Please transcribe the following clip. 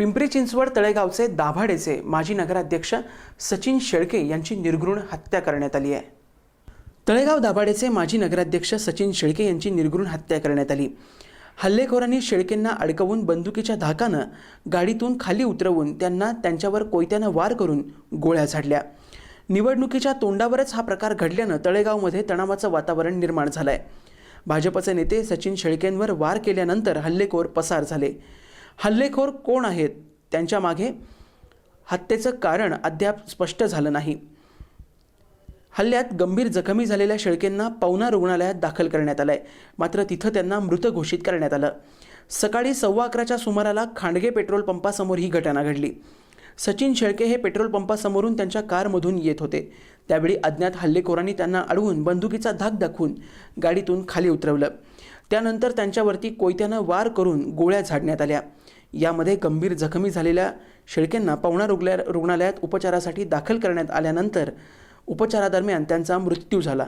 पिंपरी चिंचवड तळेगावचे दाभाडेचे माजी नगराध्यक्ष सचिन शेळके यांची निर्घृण हत्या करण्यात आली आहे. तळेगाव दाभाडेचे माजी नगराध्यक्ष सचिन शेळके यांची निर्घृण हत्या करण्यात आली. हल्लेखोरांनी शेळकेंना अडकवून बंदुकीच्या धाकानं गाडीतून खाली उतरवून त्यांना त्यांच्यावर कोयत्यानं वार करून गोळ्या झाडल्या. निवडणुकीच्या तोंडावरच हा प्रकार घडल्यानं तळेगावमध्ये तणावाचं वातावरण निर्माण झालं आहे भाजपचे नेते सचिन शेळकेंवर वार केल्यानंतर हल्लेखोर पसार झाले. हल्लेखोर कोण आहेत त्यांच्या मागे हत्येचं कारण अद्याप स्पष्ट झालं नाही. हल्ल्यात गंभीर जखमी झालेल्या शेळकेंना पवना रुग्णालयात दाखल करण्यात आलं आहे मात्र तिथं त्यांना मृत घोषित करण्यात आलं. सकाळी सव्वा अकराच्या सुमाराला खांडगे पेट्रोल पंपासमोर ही घटना घडली. सचिन शेळके हे पेट्रोल पंपासमोरून त्यांच्या कारमधून येत होते. त्यावेळी अज्ञात हल्लेखोरांनी त्यांना अडवून बंदुकीचा धाक दाखवून गाडीतून खाली उतरवलं. त्यानंतर त्यांच्यावरती कोयत्यानं वार करून गोळ्या झाडण्यात आल्या. यामध्ये गंभीर जखमी झालेल्या शेळकेंना पवना रुग्ल्या रुग्णालयात उपचारासाठी दाखल करण्यात आल्यानंतर उपचारादरम्यान त्यांचा मृत्यू झाला.